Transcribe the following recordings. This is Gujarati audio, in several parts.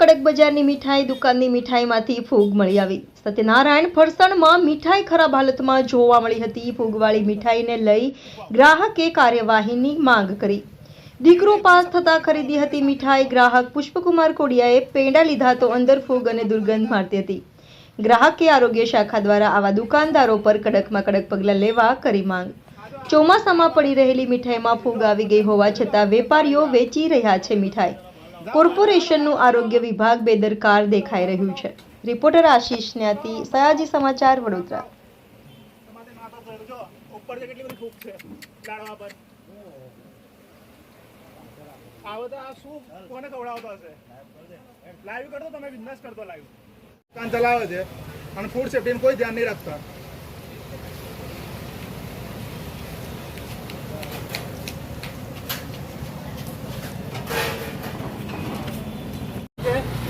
કડક બજારની મીઠાઈ, દુકાનની મીઠાઈમાંથી ફૂગ મળી આવી. સત્યનારાયણ ફરસાણમાં મીઠાઈ ખરાબ હાલતમાં જોવા મળી હતી. ફૂગવાળી મીઠાઈને લઈ ગ્રાહકે કાર્યવાહીની માંગ કરી. દીકરો પાસ થતાં ખરીદી હતી મીઠાઈ. ગ્રાહક પુષ્પકુમાર કોડિયાએ પેંડા લીધા તો અંદર ફૂગ અને દુર્ગંધ મારતી હતી. ગ્રાહકે આરોગ્ય શાખા દ્વારા આવા દુકાનદારો પર કડકમાં કડક પગલાં લેવા કરી માંગ. ચોમાસામાં પડી રહેલી મીઠાઈમાં ફૂગ આવી ગઈ હોવા છતાં વેપારીઓ વેચી રહ્યા છે મીઠાઈ. કોર્પોરેશનનું આરોગ્ય વિભાગ બેદરકાર દેખાઈ રહ્યું છે. રિપોર્ટર આશીષ ન્યાતી, સયાજી સમાચાર, વડોદરા. લાઈવ કરતો ચલાવે છે, અને ફૂડ સેફ્ટીનું કોઈ ધ્યાન નહીં રાખતા.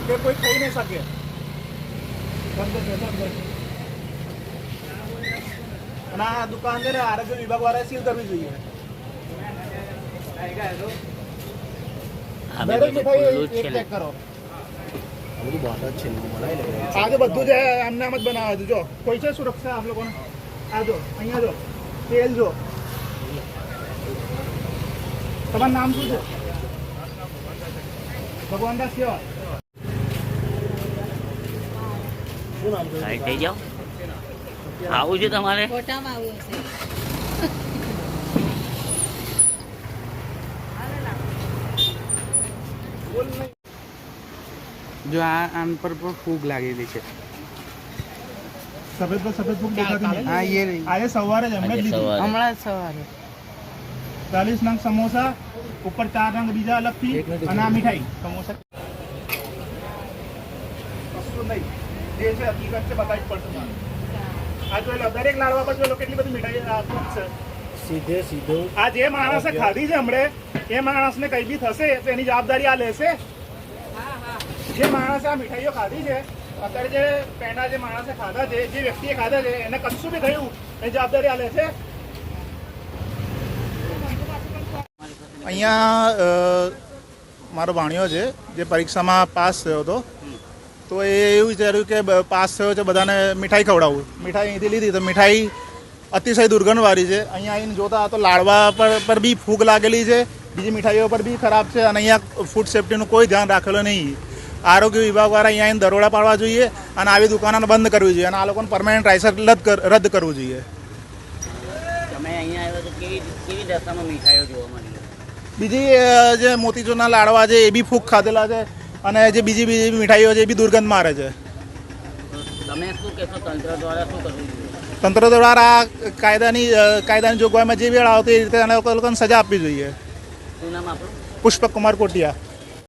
કે કે કોઈ ખાઈ નહીં શકે. અને આ દુકાન છે ને આરોગ્ય વિભાગ વાળા સીલ કરવી જોઈએ. તો બધું જ આમને આમ જ બનાવે છે. જો કોઈ છે સુરક્ષા આપ લોકોને? આ જો અહીંયા જો તેલ જો. તમારું નામ શું છે? ભગવાનદાસ કેવા? સાઈડ થઈ જાઓ. આવું છે તમારે? જો આ આન પર પણ ફૂગ લાગેલી છે. સફેદ પર સફેદ ફૂગ દેખાતી. હા એ રહી આજે સવારે જ હમણાં હમણાં જ સવારે. ચાલીસ નંગ સમોસા ઉપર ચાર રંગ બીજા અલગથી અને આ મીઠાઈ. સમોસા. કશું નહીં જે છે હકીકત છે બતાવી જ પડશે મારે આ જોઈ લો દરેક લાડવા પર જોઈ લો કેટલી બધી મીઠાઈ ફૂટ છે? સીધે સીધો. આ જે માણસે ખાધી છે હમણે એ માણસને કઈ બી થશે તો એની જવાબદારી આ લેશે. જે માણસે આ મીઠાઈઓ ખાધી છે અત્યારે જે પેંડા જે માણસે ખાધા છે જે વ્યક્તિએ ખાધા છે એને કશું બી થયું એની જવાબદારી આ લેશે. અહીંયા મારો ભાણિયો છે જે પરીક્ષામાં પાસ થયો હતો. તો એ એવું વિચાર્યું કે પાસ થયો છે બધાને મીઠાઈ ખવડાવવું મીઠાઈ અહીંથી લીધી તો મીઠાઈ અતિશય દુર્ગંધવાળી છે. અહીંયા આવીને જોતા તો લાડવા પર પર બી ફૂગ લાગેલી છે બીજી મીઠાઈઓ પર બી ખરાબ છે અને અહીંયા ફૂડ સેફ્ટીનું કોઈ ધ્યાન રાખેલું નહીં. આરોગ્ય વિભાગવાળા અહીંયા આવીને દરોડા પાડવા જોઈએ અને આવી દુકાનોને બંધ કરવી જોઈએ અને આ લોકોને પરમાનન્ટ લાયસન્સ રદ રદ કરવું જોઈએ. તમે અહીંયા આવ્યો તો કેવી કેવી દશામાં મીઠાઈઓ જોવા મળી બીજી જે મોતીચૂરના લાડવા છે એ બી ફૂગ ખાધેલા છે. અને જે બીજી બીજી મીઠાઈઓ છે એ બી દુર્ગંધ મારે છે. તમે શું કહેશો તંત્ર દ્વારા શું કરવું તંત્ર દ્વારા કાયદાની કાયદાની જોગવાઈમાં જે વેળ આવતી એ રીતે લોકો- લોકોને સજા આપવી જોઈએ. પુષ્પક કુમાર કોટિયા.